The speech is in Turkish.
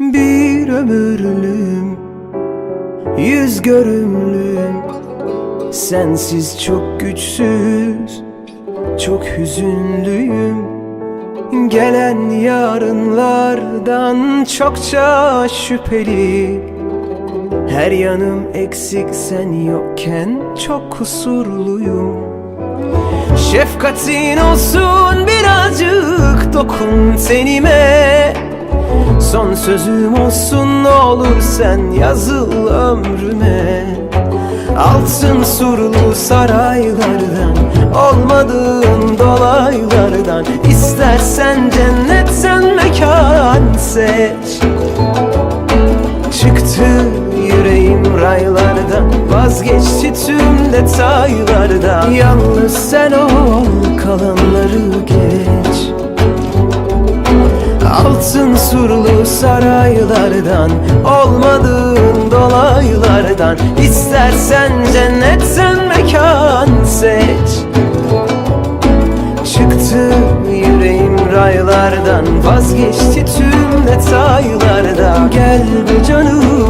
Bir ömürlüm Yüz görümlüm Sensiz çok güçsüz Çok hüzünlüyüm. Gelen yarınlardan çokça şüpheli. Her yanım eksik sen yokken çok kusurluyum. Şefkatin olsun birazcık dokun tenime Son sözüm olsun ne olur sen yazıl ömrüme. Altın surlu saraylardan Olmadığın dolaylardan. İstersen cennetten mekan seç. Çıktı yüreğim raylardan Vazgeçti tüm detaylardan. Yalnız sen ol kalanları geç surlu saraylardan Olmadığın dolaylardan. İstersen cennetten mekan seç. Çıktı yüreğim raylardan Vazgeçti tüm detaylardan. Gel be canım